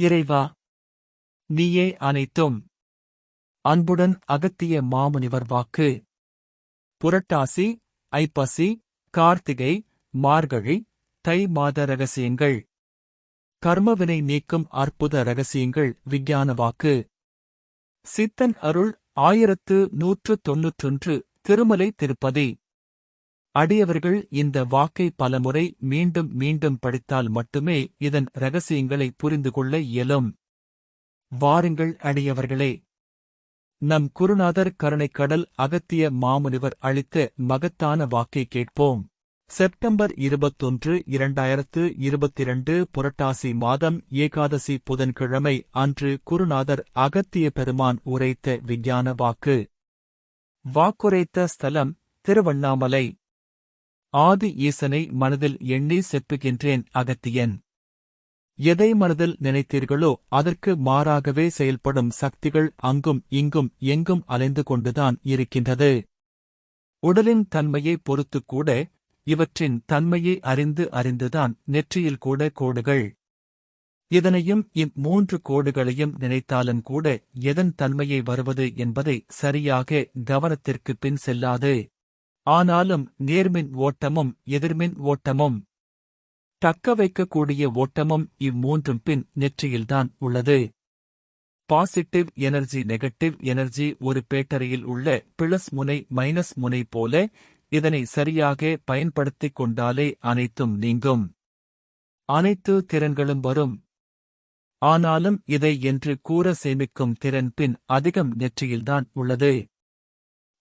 இறைவா நீயே அனைத்தும். அன்புடன் அகத்திய மாமுனிவர் வாக்கு. புரட்டாசி ஐப்பசி கார்த்திகை மார்கழி தை மாத ரகசியங்கள். கர்மவினை நீக்கும் அற்புத ரகசியங்கள் விஞ்ஞான வாக்கு. சித்தன் அருள் ஆயிரத்து நூற்று தொன்னூற்றொன்று திருமலை திருப்பதி. அடியவர்கள் இந்த வாக்கை பலமுறை மீண்டும் மீண்டும் படித்தால் மட்டுமே இதன் ரகசியங்களை புரிந்து கொள்ள இயலும். வாருங்கள் அடியவர்களே. நம் குருநாதர் கருணைக்கடல் அகத்திய மாமுனிவர் அளித்த மகத்தான வாக்கை கேட்போம். செப்டம்பர் இருபத்தொன்று இரண்டாயிரத்து இருபத்திரண்டு புரட்டாசி மாதம் ஏகாதசி புதன்கிழமை அன்று குருநாதர் அகத்திய பெருமான் உரைத்த விஞ்ஞான வாக்கு. வாக்குரைத்த ஸ்தலம் திருவண்ணாமலை. ஆதி ஈசனை மனதில் எண்ணி செப்புகின்றேன் அகத்தியன். எதை மனதில் நினைத்தீர்களோ அதற்கு மாறாகவே செயல்படும் சக்திகள் அங்கும் இங்கும் எங்கும் அலைந்து கொண்டுதான் இருக்கின்றது. உடலின் தன்மையை பொறுத்துக்கூட இவற்றின் தன்மையை அறிந்து அறிந்துதான் நெற்றியில் கூட கோடுகள். இதனையும் இம்மூன்று கோடுகளையும் நினைத்தாலும் கூட எதன் தன்மையை வருவது என்பதை சரியாக கவனத்திற்கு பின் செல்லாது. ஆனாலும் நேர்மின் ஓட்டமும் எதிர்மின் ஓட்டமும். தக்க வைக்கக்கூடிய ஓட்டமும் இம்மூன்றும் பின் நெற்றியில்தான் உள்ளது. பாசிட்டிவ் எனர்ஜி நெகட்டிவ் எனர்ஜி ஒரு பேட்டரியில் உள்ள பிளஸ் முனை மைனஸ் முனை போல இதனை சரியாக பயன்படுத்திக் கொண்டாலே அனைத்தும் நீங்கும். அனைத்து திறன்களும் வரும். ஆனாலும் இதை என்று கூற சேமிக்கும் திறன் பின் அதிகம் நெற்றியில்தான் உள்ளது.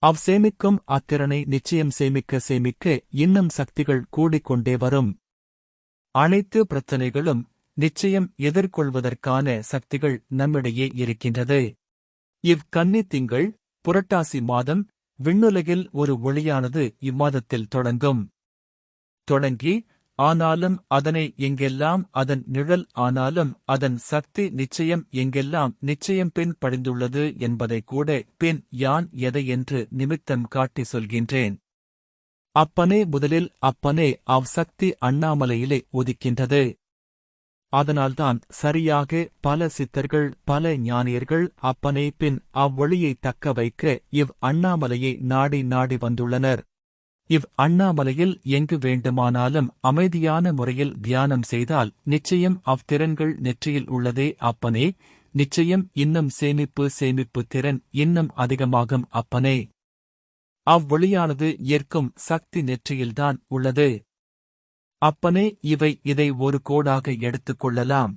அவ் சேமிக்கும் அத்திறனை நிச்சயம் சேமிக்க சேமிக்க இன்னும் சக்திகள் கூடிக்கொண்டே வரும். அனைத்து பிரச்சனைகளும் நிச்சயம் எதிர்கொள்வதற்கான சக்திகள் நம்மிடையே இருக்கின்றது. இவ் திங்கள் புரட்டாசி மாதம் விண்ணுலகில் ஒரு ஒளியானது இம்மாதத்தில் தொடங்கும். தொடங்கி ஆனாலும் அதனை எங்கெல்லாம் அதன் நிழல் ஆனாலும் அதன் சக்தி நிச்சயம் எங்கெல்லாம் நிச்சயம் பின் படிந்துள்ளது என்பதை கூட பின் யான் எதை என்று நிமித்தம் காட்டி சொல்கின்றேன். அப்பனே முதலில் அப்பனே அவ் சக்தி அண்ணாமலையிலே ஒதுக்கின்றது அதனால்தான் சரியாக பல சித்தர்கள் பல ஞானியர்கள் அப்பனே பின் அவ்வொளியை தக்க வைக்க இவ் அண்ணாமலையை நாடி நாடி வந்துள்ளனர். இவ் அண்ணாமலையில் எங்கு வேண்டுமானாலும் அமைதியான முறையில் தியானம் செய்தால் நிச்சயம் அவ்திறன்கள் நெற்றியில் உள்ளதே அப்பனே. நிச்சயம் இன்னும் சேமிப்பு சேமிப்பு திறன் இன்னும் அதிகமாகும் அப்பனே. அவ்வொளியானது ஏற்கும் சக்தி நெற்றியில்தான் உள்ளது. அப்பனே இவை இதை ஒரு கோடாக எடுத்துக் கொள்ளலாம்.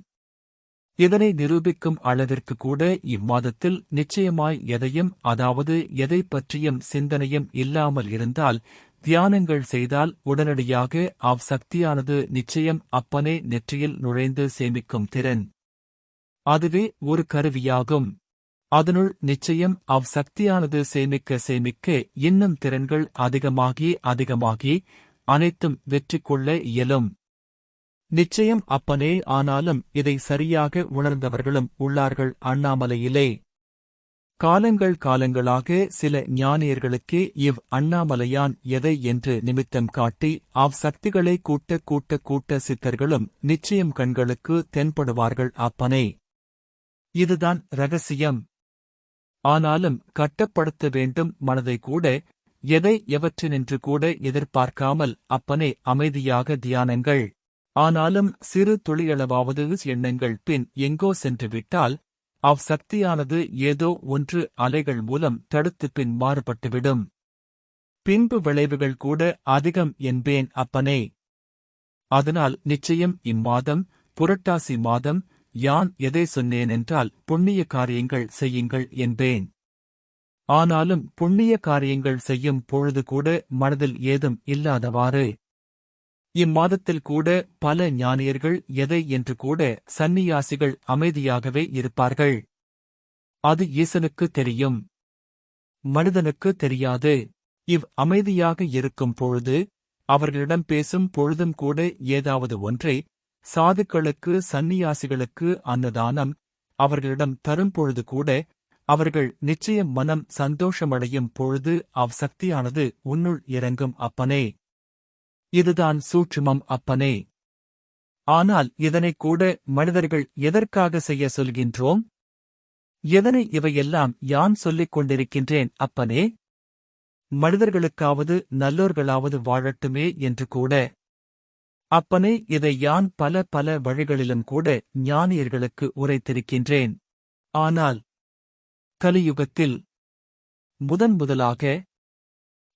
இதனை நிரூபிக்கும் அளவிற்கு கூட இம்மாதத்தில் நிச்சயமாய் எதையும் அதாவது எதை பற்றியும் சிந்தனையும் இல்லாமல் இருந்தால் தியானங்கள் செய்தால் உடனடியாக அவ் சக்தியானது நிச்சயம் அப்பனே நெற்றியில் நுழைந்து சேமிக்கும் திறன். அதுவே ஒரு கருவியாகும். அதனுள் நிச்சயம் அவ் சக்தியானது சேமிக்க சேமிக்க இன்னும் திறன்கள் அதிகமாகி அதிகமாகி அனைத்தும் வெற்றி கொள்ள இயலும். நிச்சயம் அப்பனே ஆனாலும் இதை சரியாக உணர்ந்தவர்களும் உள்ளார்கள் அண்ணாமலையிலே. காலங்கள் காலங்களாக சில ஞானியர்களுக்கே இவ் அண்ணாமலையான் எதை என்று நிமித்தம் காட்டி அவ் சக்திகளை கூட்ட கூட்ட கூட்ட சித்தர்களும் நிச்சயம் கண்களுக்கு தென்படுவார்கள் அப்பனே. இதுதான் ரகசியம் ஆனாலும் கட்டப்படுத்த வேண்டும் மனதை கூட எதை எவற்றினின்று கூட எதிர்பார்க்காமல் அப்பனே அமைதியாக தியானங்கள். ஆனாலும் சிறு துளியளவாவது எண்ணங்கள் பின் எங்கோ சென்று விட்டால் அவ் சக்தியானது ஏதோ ஒன்று அலைகள் மூலம் தடுத்து பின் மாறுபட்டுவிடும். பின்பு விளைவுகள் கூட அதிகம் என்பேன் அப்பனே. அதனால் நிச்சயம் இம்மாதம் புரட்டாசி மாதம் யான் எதை சொன்னேன் என்றால் புண்ணிய காரியங்கள் செய்யுங்கள் என்பேன். ஆனாலும் புண்ணிய காரியங்கள் செய்யும் பொழுது கூட மனதில் ஏதும் இல்லாதவாறு இம்மாதத்தில் கூட பல ஞானியர்கள் எதை என்று கூட சந்நியாசிகள் அமைதியாகவே இருப்பார்கள். அது ஈசனுக்கு தெரியும். மனிதனுக்கு தெரியாது. இவ் அமைதியாக இருக்கும் பொழுது அவர்களிடம் பேசும் பொழுதும் கூட ஏதாவது ஒன்றை சாதுக்களுக்கு சந்நியாசிகளுக்கு அன்னதானம் அவர்களிடம் தரும் பொழுது கூட அவர்கள் நிச்சயம் மனம் சந்தோஷமடையும் பொழுது அவ் சக்தியானது உன்னுள் இறங்கும் அப்பனே. இதுதான் சூட்சுமம் அப்பனே. ஆனால் இதனை கூட மனிதர்கள் எதற்காக செய்ய சொல்கின்றோம்? எதனை இவையெல்லாம் யான் சொல்லிக் கொண்டிருக்கின்றேன் அப்பனே? மனிதர்களுக்காவது நல்லோர்களாவது வாழட்டுமே என்று கூட. அப்பனே இதை யான் பல பல வழிகளிலும் கூட ஞானியர்களுக்கு உரைத்திருக்கின்றேன். ஆனால் கலியுகத்தில் முதன் முதலாக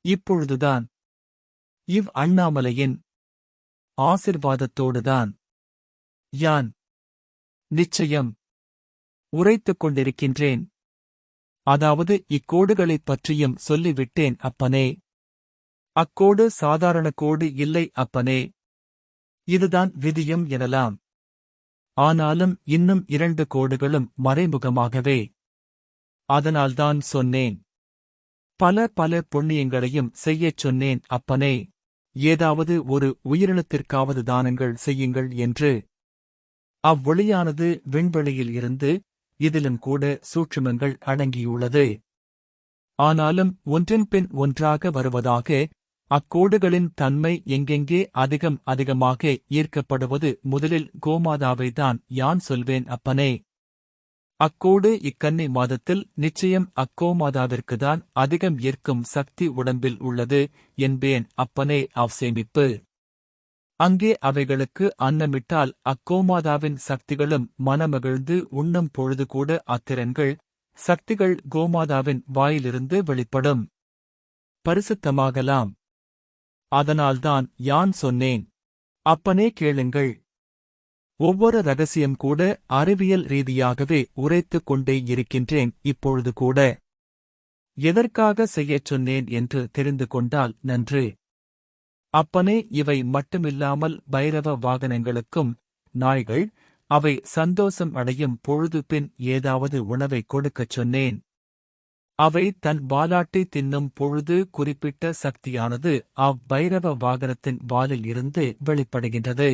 இப்பொழுதுதான் இவ் அண்ணாமலையின் ஆசிர்வாதத்தோடுதான். யான் நிச்சயம் உரைத்துக் கொண்டிருக்கின்றேன். அதாவது இக்கோடுகளைப் பற்றியும் சொல்லிவிட்டேன் அப்பனே. அக்கோடு சாதாரண கோடு இல்லை அப்பனே. இதுதான் விதியம் எனலாம். ஆனாலும் இன்னும் இரண்டு கோடுகளும் மறைமுகமாகவே. அதனால்தான் சொன்னேன். பல பல புண்ணியங்களையும் செய்யச் சொன்னேன் அப்பனே. ஏதாவது ஒரு உயிரினத்திற்காவது தானங்கள் செய்யுங்கள் என்று அவ்வொளியானது விண்வெளியில் இருந்து இதிலும் கூட சூட்சுமங்கள் அடங்கியுள்ளது. ஆனாலும் ஒன்றன்பின் ஒன்றாக வருவதாக அக்கோடுகளின் தன்மை எங்கெங்கே அதிகம் அதிகமாக ஈர்க்கப்படுவது முதலில் கோமாதாவை தான் யான் சொல்வேன் அப்பனே. அக்கோடு இக்கன்னி மாதத்தில் நிச்சயம் அக்கோமாதாவிற்குதான் அதிகம் ஏற்கும் சக்தி உடம்பில் உள்ளது என்பேன் அப்பனே அவசேமிப்பு அங்கே அவைகளுக்கு அன்னமிட்டால் அக்கோமாதாவின் சக்திகளும் மனமகிழ்ந்து உண்ணும் பொழுது கூட அத்திறன்கள் சக்திகள் கோமாதாவின் வாயிலிருந்து வெளிப்படும். பரிசுத்தமாகலாம். அதனால்தான் யான் சொன்னேன். அப்பனே கேளுங்கள். ஒவ்வொரு ரகசியம் கூட அறிவியல் ரீதியாகவே உரைத்துக் கொண்டே இருக்கின்றேன் இப்பொழுது கூட. எதற்காக செய்யச் சொன்னேன் என்று தெரிந்து கொண்டால் நன்று. அப்பனே இவை மட்டுமில்லாமல் பைரவ வாகனங்களுக்கும் நாய்கள் அவை சந்தோஷம் அடையும் பொழுது பின் ஏதாவது உணவை கொடுக்கச் சொன்னேன். அவை தன் வாலாட்டை தின்னும் பொழுது குறிப்பிட்ட சக்தியானது அவ்வைரவ வாகனத்தின் வாலில் இருந்து வெளிப்படுகின்றது.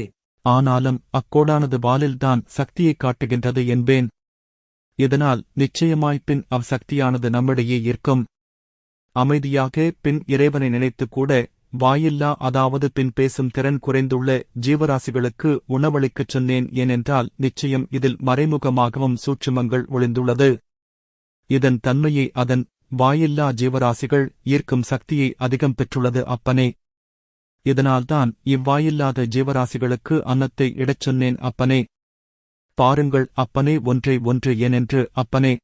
ஆனாலும் அக்கோடானது வாலில்தான் சக்தியைக் காட்டுகின்றது என்பேன். இதனால் நிச்சயமாய் பின் அவ்வசக்தியானது நம்மிடையே இருக்கும். அமைதியாக பின் இறைவனை நினைத்துக்கூட வாயில்லா அதாவது பின் பேசும் திறன் குறைந்துள்ள ஜீவராசிகளுக்கு உணவளிக்கச் சொன்னேன் ஏனென்றால் நிச்சயம் இதில் மறைமுகமாகவும் சூட்சுமங்கள் ஒளிந்துள்ளது. இதன் தன்மையை அதன் வாயில்லா ஜீவராசிகள் ஈர்க்கும் சக்தியை அதிகம் பெற்றுள்ளது அப்பனே. இதனால்தான் இவ்வாயில்லாத ஜீவராசிகளுக்கு அன்னத்தை இடச் சொன்னேன் அப்பனே பாருங்கள் அப்பனே ஒன்றை ஒன்று ஏனென்று அப்பனே.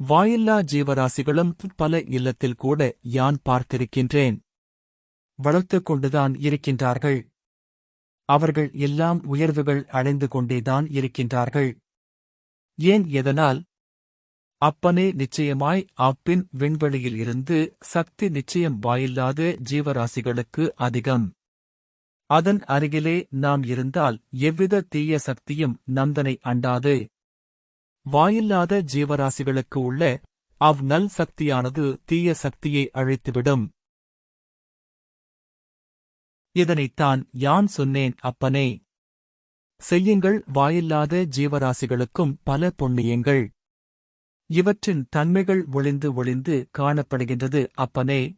வாயில்லா ஜீவராசிகளும் பல இல்லத்தில் கூட யான் பார்த்திருக்கின்றேன். வளர்த்துக் கொண்டுதான் இருக்கின்றார்கள். அவர்கள் எல்லாம் உயர்வுகள் அடைந்து கொண்டேதான் இருக்கின்றார்கள். ஏன் எதனால்? அப்பனே நிச்சயமாய் அப்பின் விண்வெளியில் இருந்து சக்தி நிச்சயம் வாயில்லாத ஜீவராசிகளுக்கு அதிகம். அதன் அருகிலே நாம் இருந்தால் எவ்வித தீய சக்தியும் நந்தனை அண்டாது. வாயில்லாத ஜீவராசிகளுக்கு உள்ள அவ் நல் சக்தியானது தீய சக்தியை அழித்துவிடும். இதனைத்தான் யான் சொன்னேன் அப்பனே. செய்யுங்கள் வாயில்லாத ஜீவராசிகளுக்கும் பல புண்ணியங்கள். இவற்றின் தன்மைகள் ஒளிந்து ஒளிந்து காணப்படுகின்றது அப்பனே.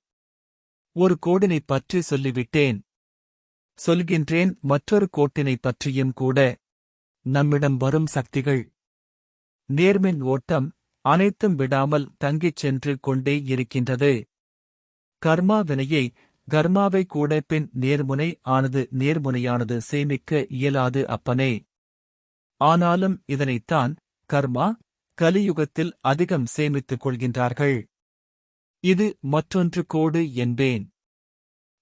ஒரு கோடினைப் பற்றி சொல்லிவிட்டேன். சொல்கின்றேன் மற்றொரு கோட்டினைப் பற்றியும் கூட. நம்மிடம் வரும் சக்திகள். நேர்மின் ஓட்டம் அனைத்தும் விடாமல் தங்கிச் சென்று கொண்டே இருக்கின்றது. கர்மா வினையை கர்மாவை கூட பின் நேர்முனை ஆனது நேர்முனையானது சேமிக்க இயலாது அப்பனே. ஆனாலும் இதனைத்தான் கர்மா கலியுகத்தில் அதிகம் சேமித்துக் கொள்கின்றார்கள். இது மற்றொன்று கோடு என்பேன்.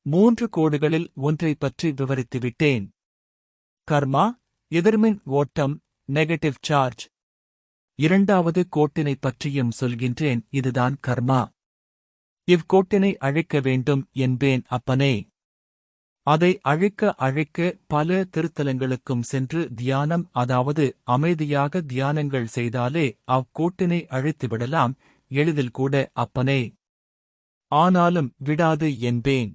மூன்று கோடுகளில் ஒன்றைப் பற்றி விவரித்துவிட்டேன். கர்மா எதிர்மின் ஓட்டம் நெகட்டிவ் சார்ஜ். இரண்டாவது கோட்டினைப் பற்றியும் சொல்கின்றேன் இதுதான் கர்மா. இவ்கோட்டினை அழைக்க வேண்டும் என்பேன் அப்பனே. அதை அழிக்க அழிக்க பல திருத்தலங்களுக்கும் சென்று தியானம் அதாவது அமைதியாக தியானங்கள் செய்தாலே அவ்கூட்டினை அழித்துவிடலாம் எளிதில் கூட அப்பனே. ஆனாலும் விடாது என்பேன்.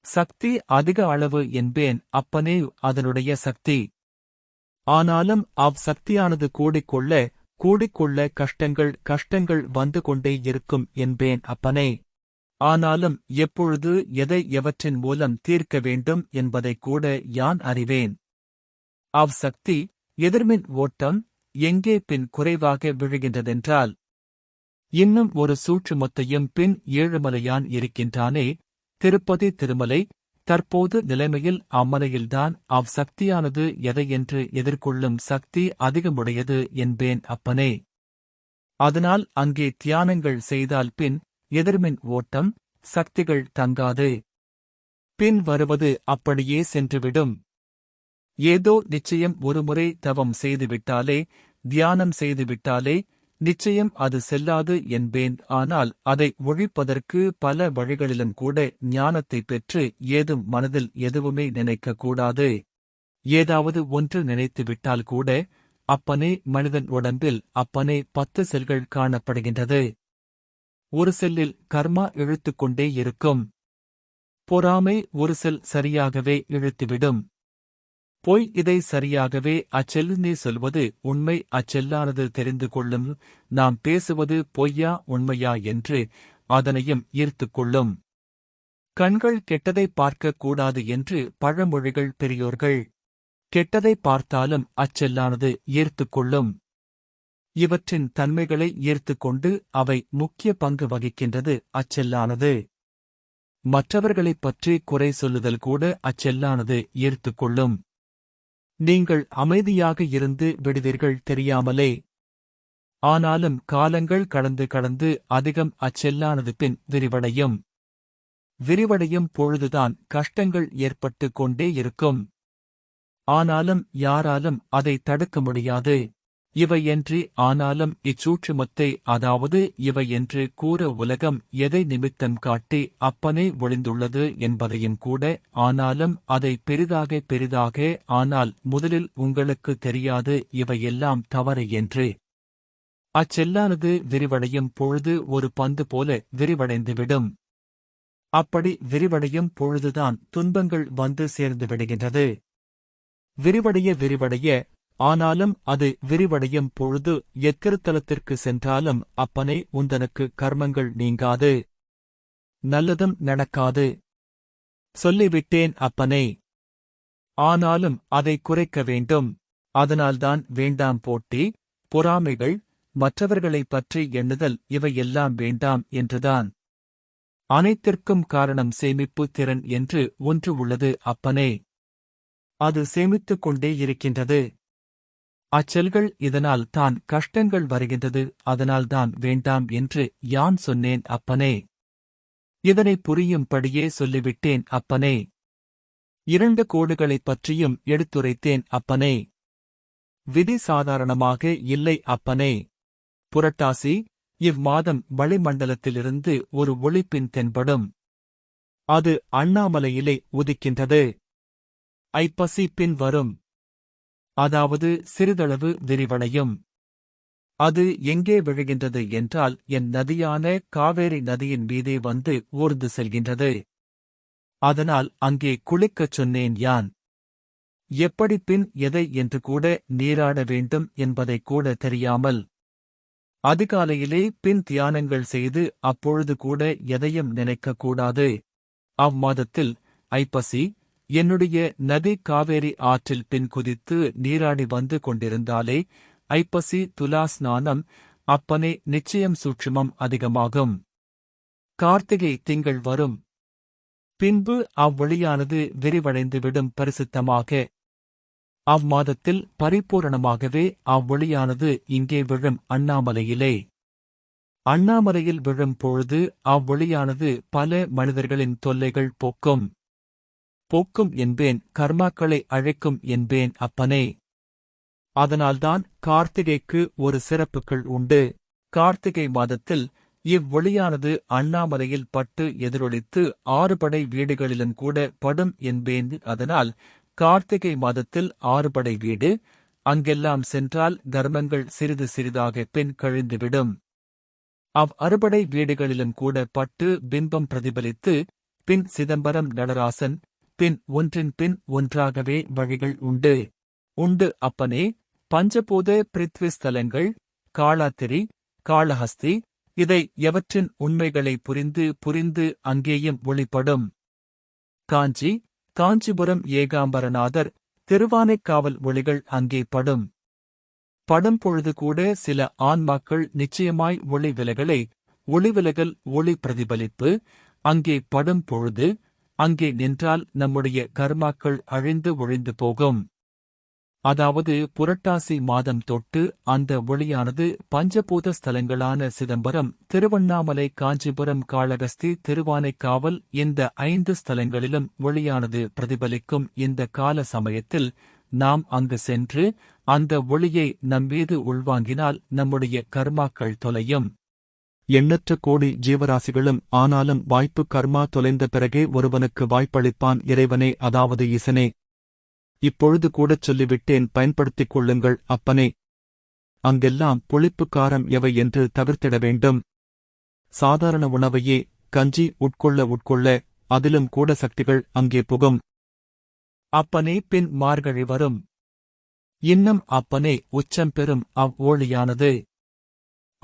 சக்தி அதிக அளவு என்பேன். அப்பனே அதனுடைய சக்தி. ஆனாலும் அவ் சக்தியானது கூடிக்கொள்ள கூடிக்கொள்ள கஷ்டங்கள் கஷ்டங்கள் வந்து கொண்டே இருக்கும் என்பேன் அப்பனே. ஆனாலும் எப்பொழுது எதை எவற்றின் மூலம் தீர்க்க வேண்டும் என்பதைக் கூட யான் அறிவேன். அவ் சக்தி எதிர்மின் ஓட்டம் எங்கே பின் குறைவாக விழுகின்றதென்றால் இன்னும் ஒரு சூற்றுமொத்தையும் பின் ஏழுமலையான் இருக்கின்றானே திருப்பதி திருமலை தற்போது நிலைமையில் அம்மலையில்தான் அவ் சக்தியானது எதையென்று எதிர்கொள்ளும் சக்தி அதிகமுடையது என்பேன் அப்பனே. அதனால் அங்கே தியானங்கள் செய்தால் பின் எதிர்மின் ஓட்டம் சக்திகள் தங்காது. பின் வருவது அப்படியே சென்றுவிடும். ஏதோ நிச்சயம் ஒருமுறை தவம் செய்துவிட்டாலே தியானம் செய்துவிட்டாலே நிச்சயம் அது செல்லாது என்பேன். ஆனால் அதை ஒழிப்பதற்கு பல வழிகளிலும் கூட ஞானத்தை பெற்று ஏதும் மனதில் எதுவுமே நினைக்கக்கூடாது ஏதாவது ஒன்று நினைத்துவிட்டால் கூட அப்பனே மனிதன் உடம்பில் அப்பனே பத்து செல்கள் காணப்படுகின்றது. ஒரு செல்லில் கர்மா இழுத்துக்கொண்டே இருக்கும். பொறாமை ஒரு செல் சரியாகவே இழுத்துவிடும். பொய் இதை சரியாகவே அச்செல்லுனே சொல்வது உண்மை அச்செல்லானது தெரிந்து கொள்ளும். நாம் பேசுவது பொய்யா உண்மையா என்று அதனையும் ஈர்த்துக் கொள்ளும். கண்கள் கெட்டதை பார்க்கக் கூடாது என்று பழமொழிகள் பெரியோர்கள். கெட்டதை பார்த்தாலும் அச்செல்லானது ஈர்த்துக் கொள்ளும். இவற்றின் தன்மைகளை ஈர்த்துக் கொண்டு அவை முக்கிய பங்கு வகிக்கின்றது அச்செல்லானது. மற்றவர்களைப் பற்றி குறை சொல்லுதல் கூட அச்செல்லானது ஈர்த்துக் கொள்ளும். நீங்கள் அமைதியாக இருந்து விடுவீர்கள் தெரியாமலே. ஆனாலும் காலங்கள் கடந்து கடந்து அதிகம் அச்செல்லானது பின் விரிவடையும். விரிவடையும் பொழுதுதான் கஷ்டங்கள் ஏற்பட்டு கொண்டே இருக்கும். ஆனாலும் யாராலும் அதை தடுக்க முடியாது. இவையன்றி ஆனாலும் இச்சூற்றுமத்தை அதாவது இவையென்று கூற உலகம் எதை நிமித்தம் காட்டி அப்பனே ஒளிந்துள்ளது என்பதையும் கூட ஆனாலும் அதை பெரிதாக பெரிதாக ஆனால் முதலில் உங்களுக்கு தெரியாது இவையெல்லாம் தவறு என்று. அச்செல்லானது விரிவடையும் பொழுது ஒரு பந்து போல விரிவடைந்துவிடும். அப்படி விரிவடையும் பொழுதுதான் துன்பங்கள் வந்து சேர்ந்து விடுகின்றது. விரிவடைய விரிவடைய ஆனாலும் அது விரிவடையும் பொழுது எக்கிருத்தலத்திற்கு சென்றாலும் அப்பனே உந்தனுக்கு கர்மங்கள் நீங்காது. நல்லதும் நடக்காது. சொல்லிவிட்டேன் அப்பனே. ஆனாலும் அதை குறைக்க வேண்டும். அதனால்தான் வேண்டாம் போட்டி பொறாமைகள் மற்றவர்களைப் பற்றி எண்ணுதல் இவையெல்லாம் வேண்டாம் என்றுதான். அனைத்திற்கும் காரணம் சேமிப்பு திறன் என்று ஒன்று உள்ளது அப்பனே. அது சேமித்துக் கொண்டே இருக்கின்றது. அச்செல்கள் இதனால் தான் கஷ்டங்கள் வருகின்றது அதனால்தான் வேண்டாம் என்று யான் சொன்னேன் அப்பனே. இதனை புரியும்படியே சொல்லிவிட்டேன் அப்பனே. இரண்டு கோடுகளைப் பற்றியும் எடுத்துரைத்தேன் அப்பனே. விதி சாதாரணமாக இல்லை அப்பனே. புரட்டாசி இம்மாதம் வளிமண்டலத்திலிருந்து ஒரு ஒளிப்பின் தென்படும். அது அண்ணாமலையிலே உதிக்கின்றது. ஐப்பசி பின் வரும். அதாவது சிறிதளவு விரிவடையும். அது எங்கே விழுகின்றது என்றால் என் நதியான காவேரி நதியின் மீதே வந்து ஊர்ந்து செல்கின்றது. அதனால் அங்கே குளிக்கச் சொன்னேன் யான். எப்படி பின் எதை என்று கூட நீராட வேண்டும் என்பதை கூட தெரியாமல். அதிகாலையிலே பின் தியானங்கள் செய்து அப்பொழுது கூட எதையும் நினைக்கக்கூடாது அம்மாதத்தில் ஐப்பசி என்னுடைய நதி காவேரி ஆற்றில் பின் குதித்து நீராடி வந்து கொண்டிருந்தாலே ஐப்பசி துலா ஸ்நானம் அப்பனே நிச்சயம் சூட்சுமம் அதிகமாகும். கார்த்திகை திங்கள் வரும். பின்பு அவ்வொளியானது விரிவடைந்துவிடும் பரிசுத்தமாக. அம்மாதத்தில் பரிபூரணமாகவே அவ்வொளியானது இங்கே விழும் அண்ணாமலையிலே. அண்ணாமலையில் விழும் பொழுது அவ்வொளியானது பல மனிதர்களின் தொல்லைகள் போக்கும். போக்கும் என்பேன் கர்மாக்களை அழைக்கும் என்பேன் அப்பனே. அதனால்தான் கார்த்திகைக்கு ஒரு சிறப்புகள் உண்டு. கார்த்திகை மாதத்தில் இவ்வொளியானது அண்ணாமலையில் பட்டு எதிரொலித்து ஆறுபடை வீடுகளிலும் கூட படும் என்பேன். அதனால் கார்த்திகை மாதத்தில் ஆறுபடை வீடு அங்கெல்லாம் சென்றால் தர்மங்கள் சிறிது சிறிதாக பின் கழிந்துவிடும். அவ் அறுபடை வீடுகளிலும் கூட பட்டு பிம்பம் பிரதிபலித்து பின் சிதம்பரம் நடராசன் பின் ஒன்றின் பின் ஒன்றாகவே வழிகள் உண்டு. உண்டு அப்பனே பஞ்சபூத பிரித்விஸ்தலங்கள் காளாத்திரி காளஹஸ்தி இதை எவற்றின் உண்மைகளை புரிந்து புரிந்து அங்கேயும் ஒளிப்படும். காஞ்சி காஞ்சிபுரம் ஏகாம்பரநாதர் திருவானைக்காவல் ஒளிகள் அங்கே படும். படும் பொழுது கூட சில ஆன்மாக்கள் நிச்சயமாய் ஒளி விலகலை ஒளிவிலகல் ஒளி பிரதிபலிப்பு அங்கே படும் பொழுது அங்கே நின்றால் நம்முடைய கர்மாக்கள் அழிந்து ஒழிந்து போகும். அதாவது புரட்டாசி மாதம் தொட்டு அந்த ஒளியானது பஞ்சபூத ஸ்தலங்களான சிதம்பரம் திருவண்ணாமலை காஞ்சிபுரம் காளகஸ்தி திருவானைக்காவல் இந்த ஐந்து ஸ்தலங்களிலும் ஒளியானது பிரதிபலிக்கும் இந்த கால சமயத்தில் நாம் அங்கு சென்று அந்த ஒளியை நம்மீது உள்வாங்கினால் நம்முடைய கர்மாக்கள் தொலையும். எண்ணற்ற கோடி ஜீவராசிகளும் ஆனாலும் வாய்ப்பு கர்மா தொலைந்த பிறகே ஒருவனுக்கு வாய்ப்பளிப்பான் இறைவனே அதாவது இசனே இப்பொழுது கூடச் சொல்லிவிட்டேன் பயன்படுத்திக் கொள்ளுங்கள் அப்பனே. அங்கெல்லாம் புளிப்பு காரம் எவை என்று தவிர்த்திட வேண்டும். சாதாரண உணவையே கஞ்சி உட்கொள்ள உட்கொள்ள அதிலும் கூட சக்திகள் அங்கே புகும். அப்பனே பின் மார்கழி வரும். இன்னும் அப்பனே உச்சம் பெறும் அவ்வோழியானது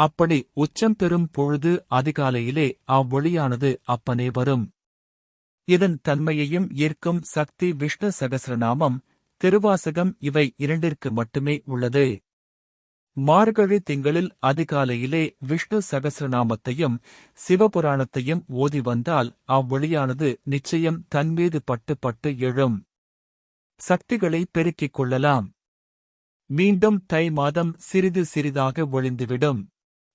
அப்படி உச்சம் பெறும் பொழுது அதிகாலையிலே அவ்வொளியானது அப்பனே வரும். இதன் தன்மையையும் ஈர்க்கும் சக்தி விஷ்ணு சகசிரநாமம் திருவாசகம் இவை இரண்டிற்கு மட்டுமே உள்ளது. மார்கழி திங்களில் அதிகாலையிலே விஷ்ணு சகசிரநாமத்தையும் சிவபுராணத்தையும் ஓதி வந்தால் அவ்வொளியானது நிச்சயம் தன்மீது பட்டு பட்டு எழும். சக்திகளை பெருக்கிக் கொள்ளலாம். மீண்டும் தை மாதம் சிறிது சிறிதாக ஒழிந்துவிடும்.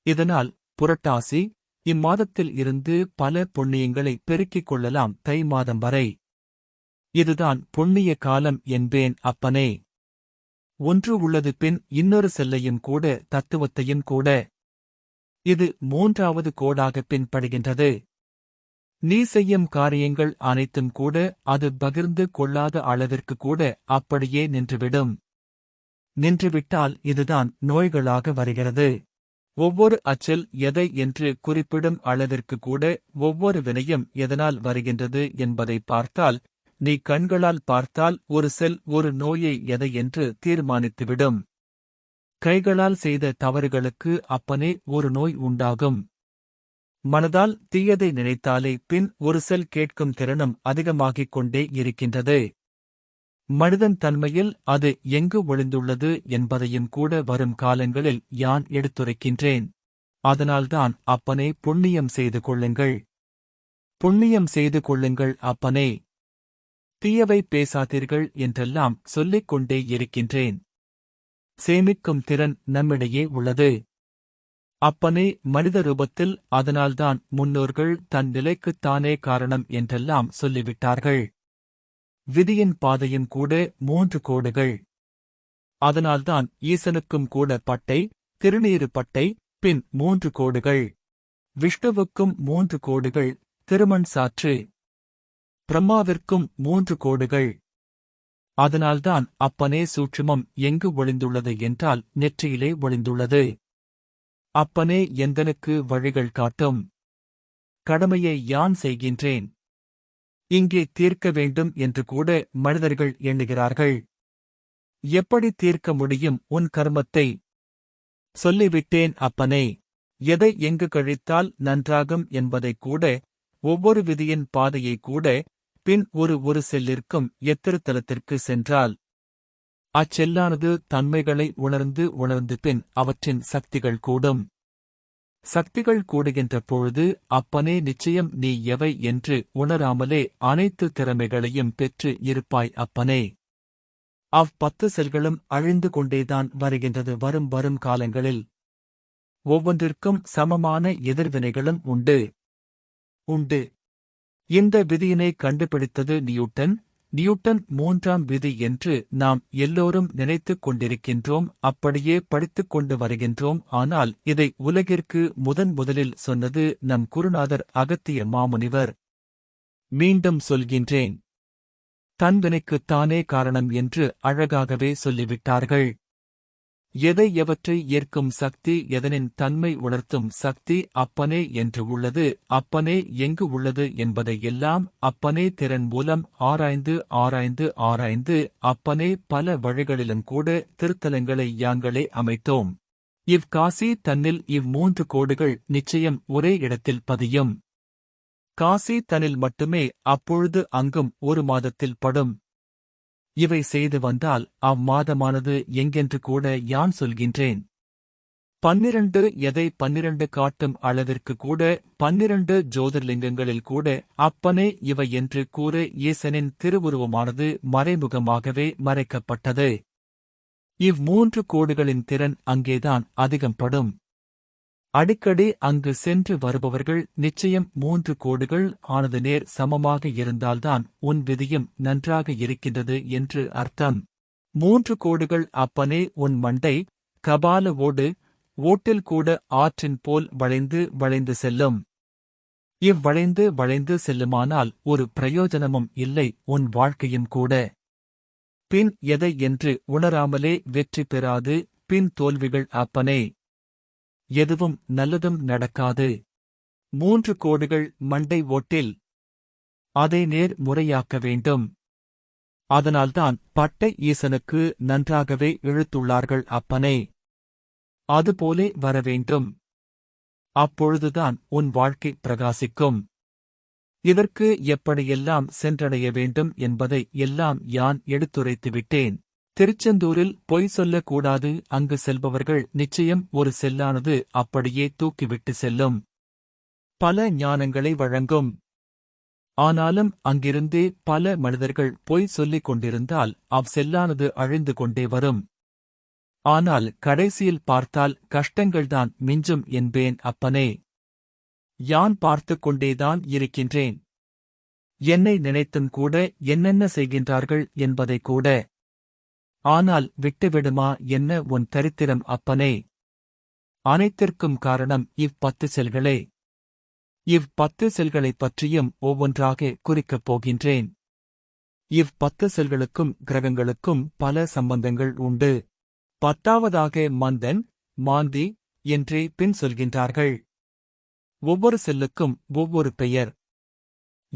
இதனால் புரட்டாசி இம்மாதத்தில் இருந்து பல புண்ணியங்களை பெருக்கிக் கொள்ளலாம் தை மாதம் வரை. இதுதான் புண்ணிய காலம் என்பேன் அப்பனே. ஒன்று உள்ளது பின் இன்னொரு செல்லையும் கூட தத்துவத்தையும் கூட. இது மூன்றாவது கோடாக பின்படுகின்றது. நீ செய்யும் காரியங்கள் அனைத்தும் கூட அது பகிர்ந்து கொள்ளாத அளவிற்கு கூட அப்படியே நின்றுவிடும். நின்றுவிட்டால் இதுதான் நோய்களாக வருகிறது. ஒவ்வொரு அச்சில் எதை என்று குறிப்பிடும் அளவிற்கு கூட ஒவ்வொரு வினையும் எதனால் வருகின்றது என்பதை பார்த்தால் நீ கண்களால் பார்த்தால் ஒரு செல் ஒரு நோயை எதை என்று தீர்மானித்துவிடும். கைகளால் செய்த தவறுகளுக்கு அப்பனே ஒரு நோய் உண்டாகும். மனதால் தீயதை நினைத்தாலே பின் ஒரு செல் கேட்கும் திறனும் அதிகமாகிக் கொண்டே இருக்கின்றது. மனிதன் தன்மையில் அது எங்கு ஒளிந்துள்ளது என்பதையும் கூட வரும் காலங்களில் யான் எடுத்துரைக்கின்றேன். அதனால்தான் அப்பனே புண்ணியம் செய்து கொள்ளுங்கள். புண்ணியம் செய்து கொள்ளுங்கள் அப்பனே. தீயவை பேசாதீர்கள் என்றெல்லாம் சொல்லிக் கொண்டே இருக்கின்றேன். சேமிக்கும் திறன் நம்மிடையே உள்ளது. அப்பனே மனித ரூபத்தில் அதனால்தான் முன்னோர்கள் தன் நிலைக்குத்தானே காரணம் என்றெல்லாம் சொல்லிவிட்டார்கள். விதியின் பாதையின் கூட மூன்று கோடுகள். அதனால்தான் ஈசனுக்கும் கூட பட்டை திருநீறு பட்டை பின் மூன்று கோடுகள். விஷ்ணுவுக்கும் மூன்று கோடுகள் திருமண் சாற்று. பிரம்மாவிற்கும் மூன்று கோடுகள். அதனால்தான் அப்பனே சூட்சுமம் எங்கு ஒளிந்துள்ளது என்றால் நெற்றியிலே ஒளிந்துள்ளது. அப்பனே எந்தனுக்கு வழிகள் காட்டும்? கடமையை யான் செய்கின்றேன்? இங்கே தீர்க்க வேண்டும் என்று கூட மனிதர்கள் எண்ணுகிறார்கள். எப்படி தீர்க்க முடியும் உன் கர்மத்தை? சொல்லிவிட்டேன் அப்பனே. எதை எங்கு கழித்தால் நன்றாகும் என்பதைக் கூட ஒவ்வொரு விதியின் பாதையை கூட பின் ஒரு ஒரு செல்லிற்கும் எத்திருத்தலத்திற்கு சென்றால். அச்செல்லானது தன்மைகளை உணர்ந்து உணர்ந்து பின் அவற்றின் சக்திகள் கூடும். சக்திகள் கூடுகின்ற பொழுது அப்பனே நிச்சயம் நீ எவை என்று உணராமலே அனைத்து திறமைகளையும் பெற்று இருப்பாய் அப்பனே. அவ் பத்து செல்களும் அழிந்து கொண்டேதான் வருகின்றது வரும் வரும் காலங்களில். ஒவ்வொன்றிற்கும் சமமான எதிர்வினைகளும் உண்டு. உண்டு. இந்த விதியினை கண்டுபிடித்தது நியூட்டன் நியூட்டன் மூன்றாம் விதி என்று நாம் எல்லோரும் நினைத்துக் கொண்டிருக்கின்றோம் அப்படியே படித்துக் கொண்டு வருகின்றோம். ஆனால் இதை உலகிற்கு முதன் முதலில் சொன்னது நம் குருநாதர் அகத்திய மாமுனிவர். மீண்டும் சொல்கின்றேன். தன்வினைக்குத்தானே காரணம் என்று அழகாகவே சொல்லிவிட்டார்கள். எதை எவற்றை ஏற்கும் சக்தி எதனின் தன்மை உணர்த்தும் சக்தி அப்பனே என்று உள்ளது அப்பனே எங்கு உள்ளது என்பதை எல்லாம் அப்பனே திறன் மூலம் ஆராய்ந்து ஆராய்ந்து ஆராய்ந்து அப்பனே பல வழிகளிலும் கூட திருத்தலங்களை யாங்களே அமைத்தோம். இவ்காசி தன்னில் இம்மூன்று கோடுகள் நிச்சயம் ஒரே இடத்தில் பதியும். காசி தனில் மட்டுமே அப்பொழுது அங்கும் ஒரு மாதத்தில் படும். இவை செய்து வந்தால் அம்மாதமானது எங்கென்று கூட யான் சொல்கின்றேன். பன்னிரண்டு எதை பன்னிரண்டு காட்டும் அளவிற்கு கூட பன்னிரண்டு ஜோதிர்லிங்கங்களில் கூட அப்பனே இவை என்று கூற ஈசனின் திருவுருவமானது மறைமுகமாகவே மறைக்கப்பட்டது. இவ்மூன்று கோடுகளின் திறன் அங்கேதான் அதிகம் படும் அடிக்கடி அங்கு சென்று வருபவர்கள் நிச்சயம் மூன்று கோடுகள் ஆனது நேர் சமமாக இருந்தால்தான் உன் விதியும் நன்றாக இருக்கின்றது என்று அர்த்தம். மூன்று கோடுகள் அப்பனே உன் மண்டை கபால ஓடு ஓட்டில் கூட ஆற்றின் போல் வளைந்து வளைந்து செல்லும். இவ்வளைந்து வளைந்து செல்லுமானால் ஒரு பிரயோஜனமும் இல்லை உன் வாழ்க்கையும் கூட. பின் எதை என்று உணராமலே வெற்றி பெறாது பின் தோல்விகள் அப்பனே. எதுவும் நல்லதும் நடக்காது. மூன்று கோடுகள் மண்டை ஓட்டில். அதை நேர் முறையாக்க வேண்டும். அதனால்தான் பட்டை ஈசனுக்கு நன்றாகவே இழுத்துள்ளார்கள் அப்பனே. அதுபோலே வரவேண்டும் அப்பொழுதுதான் உன் வாழ்க்கை பிரகாசிக்கும். இதற்கு எப்படியெல்லாம் சென்றடைய வேண்டும் என்பதை எல்லாம் யான் எடுத்துரைத்துவிட்டேன். திருச்செந்தூரில் பொய் சொல்லக்கூடாது அங்கு செல்பவர்கள் நிச்சயம் ஒரு செல்லானது அப்படியே தூக்கிவிட்டு செல்லும். பல ஞானங்களை வழங்கும். ஆனாலும் அங்கிருந்தே பல மனிதர்கள் பொய் சொல்லிக் கொண்டிருந்தால் அவ் செல்லானது அழிந்து கொண்டே வரும். ஆனால் கடைசியில் பார்த்தால் கஷ்டங்கள்தான் மிஞ்சும் என்பேன் அப்பனே. யான் பார்த்துக் கொண்டேதான் இருக்கின்றேன். என்னை நினைத்தும் கூட என்னென்ன செய்கின்றார்கள் என்பதை கூட ஆனால் விட்டுவிடுமா என்ன உன் தரித்திரம் அப்பனே? அனைத்திற்கும் காரணம் இவ்வத்து செல்களே. இவ்வத்து செல்களைப் பற்றியும் ஒவ்வொன்றாக குறிக்கப் போகின்றேன். இவ்வத்து செல்களுக்கும் கிரகங்களுக்கும் பல சம்பந்தங்கள் உண்டு. பத்தாவதாக மந்தன் மாந்தி என்றே பின் சொல்கின்றார்கள். ஒவ்வொரு செல்லுக்கும் ஒவ்வொரு பெயர்.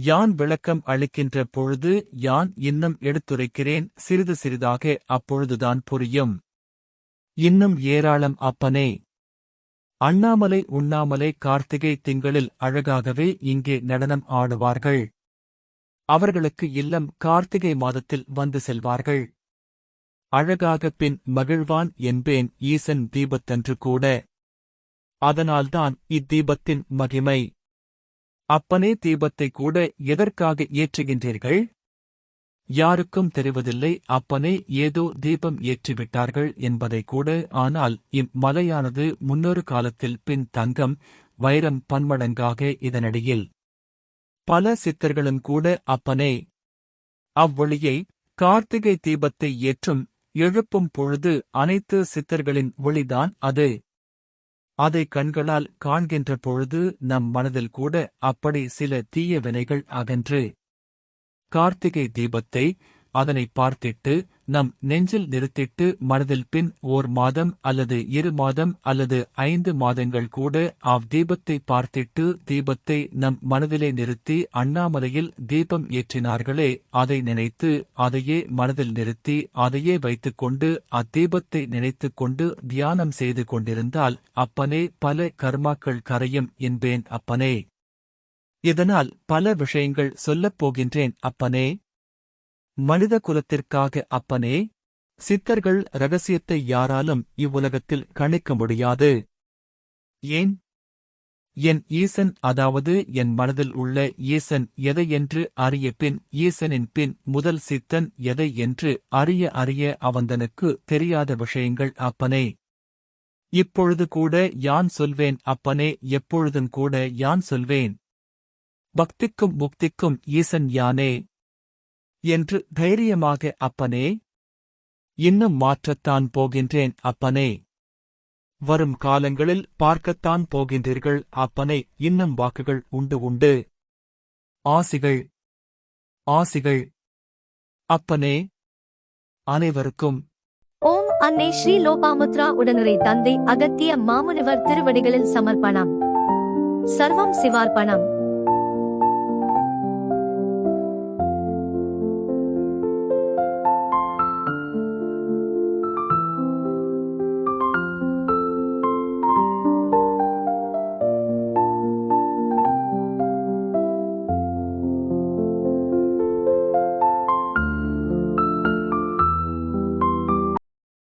யான் விளக்கம் அளிக்கின்ற பொழுது யான் இன்னும் எடுத்துரைக்கிறேன் சிறிது சிறிதாக அப்பொழுதுதான் புரியும். இன்னும் ஏராளம் அப்பனே. அண்ணாமலை உண்ணாமலை கார்த்திகை திங்களில் அழகாகவே இங்கே நடனம் ஆடுவார்கள். அவர்களுக்கு இல்லம் கார்த்திகை மாதத்தில் வந்து செல்வார்கள். அழகாக பின் மகிழ்வான் என்பேன் ஈசன் தீபத்தன்று கூட. அதனால்தான் இத்தீபத்தின் மகிமை. அப்பனே தீபத்தை கூட எதற்காக ஏற்றுகின்றீர்கள்? யாருக்கும் தெரிவதில்லை அப்பனே ஏதோ தீபம் ஏற்றிவிட்டார்கள் என்பதை கூட ஆனால் இம்மலையானது முன்னொரு காலத்தில் பின் தங்கம் வைரம் பன்மடங்காக இதனிடையில். பல சித்தர்களும் கூட அப்பனே அவ்வொளியை கார்த்திகை தீபத்தை ஏற்றும் எழுப்பும் பொழுது அனைத்து சித்தர்களின் ஒளிதான் அது. அதை கண்களால் காண்கின்ற பொழுது நம் மனதில் கூட அப்படி சில தீய வினைகள் அகன்று. கார்த்திகை தீபத்தை அதனை பார்த்திட்டு நம் நெஞ்சில் நிறுத்திட்டு மனதில் பின் ஓர் மாதம் அல்லது இரு மாதம் அல்லது ஐந்து மாதங்கள் கூட அவ் தீபத்தை பார்த்திட்டு தீபத்தை நம் மனதிலே நிறுத்தி அண்ணாமலையில் தீபம் ஏற்றினார்களே அதை நினைத்து அதையே மனதில் நிறுத்தி அதையே வைத்துக்கொண்டு அத்தீபத்தை நினைத்துக் கொண்டு தியானம் செய்து கொண்டிருந்தால் அப்பனே பல கர்மாக்கள் கரையும் என்பேன் அப்பனே. இதனால் பல விஷயங்கள் சொல்லப் போகின்றேன் அப்பனே. மனித குலத்திற்காக அப்பனே சித்தர்கள் ரகசியத்தை யாராலும் இவ்வுலகத்தில் கணிக்க முடியாது. ஏன்? என் ஈசன் அதாவது என் மனதில் உள்ள ஈசன் எதை என்று அறிய பின் ஈசனின் பின் முதல் சித்தன் எதை என்று அறிய அறிய அவந்தனுக்கு தெரியாத விஷயங்கள் அப்பனே. இப்பொழுது கூட யான் சொல்வேன் அப்பனே எப்பொழுதும் கூட யான் சொல்வேன். பக்திக்கும் முக்திக்கும் ஈசன் யானே? என்று தைரியமாக அப்பனே இன்னும் மாற்றத்தான் போகின்றேன் அப்பனே. வரும் காலங்களில் பார்க்கத்தான் போகின்றீர்கள் அப்பனே. இன்னும் வாக்குகள் உண்டு உண்டு. ஆசிகள் ஆசிகள். அப்பனே அனைவருக்கும் ஓம் அன்னை ஸ்ரீ லோபாமுத்ரா உடனரை தந்தை அகத்திய மாமுனிவர் திருவடிகளில் சமர்ப்பணம். சர்வம் சிவார்ப்பணம்.